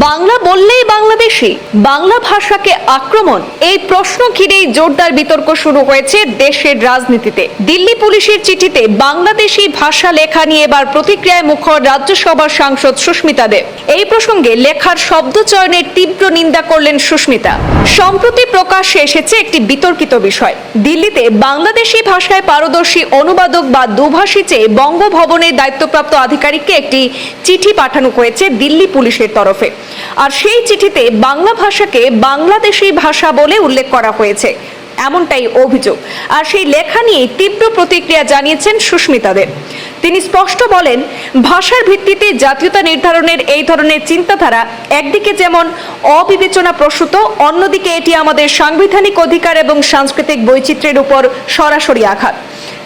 বাংলা বললেই বাংলাদেশি, বাংলা ভাষাকে আক্রমণ, এই প্রশ্ন ঘিরেই জোরদার বিতর্ক শুরু হয়েছে দেশের রাজনীতিতে। দিল্লি পুলিশের চিঠিতে বাংলাদেশি ভাষা লেখা নিয়ে এবার প্রতিক্রিয়ায় মুখর রাজ্যসভার সাংসদ সুস্মিতা দেব। এই প্রসঙ্গে লেখার শব্দ চয়নের তীব্র নিন্দা করলেন সুস্মিতা। সম্প্রতি প্রকাশ্যে এসেছে একটি বিতর্কিত বিষয়। দিল্লিতে বাংলাদেশি ভাষায় পারদর্শী অনুবাদক বা দুভাষী চেয়ে বঙ্গভবনের দায়িত্বপ্রাপ্ত আধিকারিককে একটি চিঠি পাঠানো হয়েছে দিল্লি পুলিশের তরফে। আর সেই চিঠিতে বাংলা ভাষাকে বাংলাদেশি ভাষা বলে উল্লেখ করা হয়েছে। এমনটাই অভিযোগ। আর সেই লেখা নিয়ে তীব্র প্রতিক্রিয়া জানিয়েছেন সুস্মিতা দেব। তিনি স্পষ্ট বলেন, ভাষার ভিত্তিতে জাতীয়তা নির্ধারণের এই ধরনের চিন্তাধারা একদিকে যেমন অবিবেচনা প্রসূত অন্যদিকে এটি আমাদের সাংবিধানিক অধিকার এবং সাংস্কৃতিক বৈচিত্র্যের উপর সরাসরি আঘাত।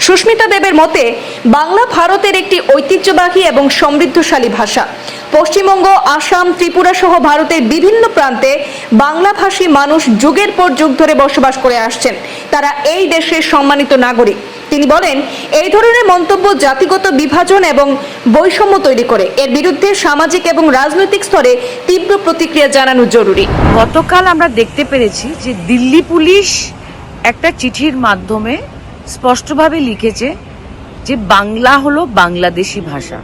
সুস্মিতা দেবের মতে, বাংলা ভারতের একটি ঐতিহ্যবাহী এবং সমৃদ্ধশালী ভাষা। পশ্চিমবঙ্গ, আসাম, ত্রিপুরা সহ ভারতের বিভিন্ন প্রান্তে বাংলাভাষী মানুষ যুগের পর যুগ ধরে বসবাস করে আসছেন। তারা এই দেশের সম্মানিত নাগরিক। তিনি বলেন, এই ধরনের মন্তব্য জাতিগত বিভাজন এবং বৈষম্য তৈরি করে। এর বিরুদ্ধে সামাজিক এবং রাজনৈতিক স্তরে তীব্র প্রতিক্রিয়া জানানো জরুরি। গতকাল আমরা দেখতে পেরেছি যে দিল্লি পুলিশ একটা চিঠির মাধ্যমে স্পষ্টভাবে লিখেছে যে বাংলা হলো বাংলাদেশি ভাষা।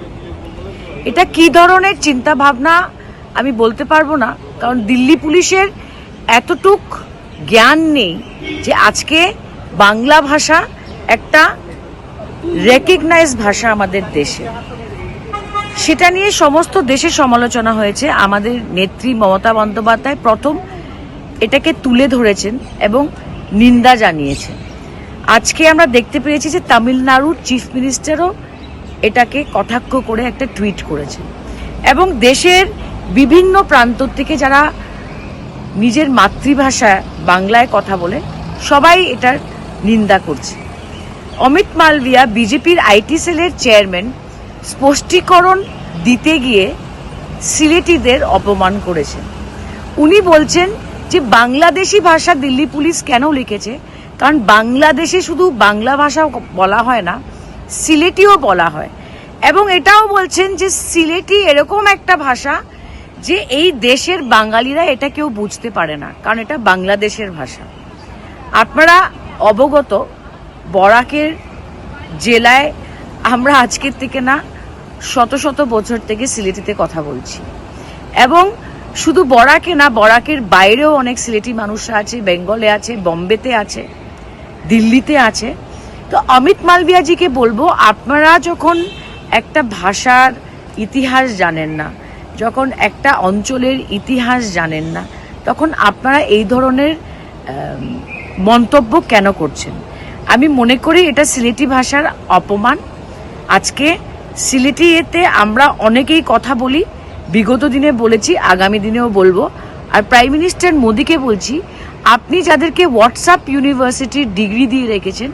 এটা কি ধরনের চিন্তা ভাবনা আমি বলতে পারব না, কারণ দিল্লি পুলিশের এতটুক জ্ঞান নেই যে আজকে বাংলা ভাষা একটা রেকগনাইজ ভাষা আমাদের দেশে। সেটা নিয়ে সমস্ত দেশে সমালোচনা হয়েছে। আমাদের নেত্রী মমতা বন্দ্যোপাধ্যায় প্রথম এটাকে তুলে ধরেছেন এবং নিন্দা জানিয়েছেন। আজকে আমরা দেখতে পেয়েছি যে তামিলনাড়ুর চিফ মিনিস্টারও এটাকে কটাক্ষ করে একটা টুইট করেছেন। এবং দেশের বিভিন্ন প্রান্ত থেকে যারা নিজের মাতৃভাষা বাংলায় কথা বলে, সবাই এটার নিন্দা করছে। অমিত মালভিয়া বিজেপির আইটি সেলের চেয়ারম্যান, স্পষ্টীকরণ দিতে গিয়ে সিলেটিদের অপমান করেছেন। উনি বলছেন যে বাংলাদেশি ভাষা দিল্লি পুলিশ কেন লিখেছে? কারণ বাংলাদেশে শুধু বাংলা ভাষা বলা হয় না, সিলেটিও বলা হয়। এবং এটাও বলছেন যে সিলেটি এরকম একটা ভাষা যে এই দেশের বাঙালিরা এটা কেউ বুঝতে পারে না, কারণ এটা বাংলাদেশের ভাষা। আপনারা অবগত, বরাকের জেলায় আমরা আজকের থেকে না, শত শত বছর থেকে সিলেটিতে কথা বলছি। এবং শুধু বরাকে না, বরাকের বাইরেও অনেক সিলেটি মানুষরা আছে, বেঙ্গলে আছে, বম্বেতে আছে। দিল্লিতে আছে। তো অমিত মালবিয়াজিকে বলব, আপনারা যখন একটা ভাষার ইতিহাস জানেন না, যখন একটা অঞ্চলের ইতিহাস জানেন না, তখন আপনারা এই ধরনের মন্তব্য কেন করছেন? আমি মনে করি এটা সিলেটি ভাষার অপমান। আজকে সিলেটি এতে আমরা অনেকেই কথা বলি, বিগত দিনে বলেছি, আগামী দিনেও বলব। আর প্রাইম মিনিস্টার মোদীকে বলছি আপনি যাদেরকে হোয়াটসঅ্যাপ ইউনিভার্সিটির ডিগ্রি দিয়ে রেখেছেন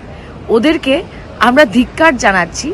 ওদেরকে আমরা ধিক্কার জানাচ্ছি।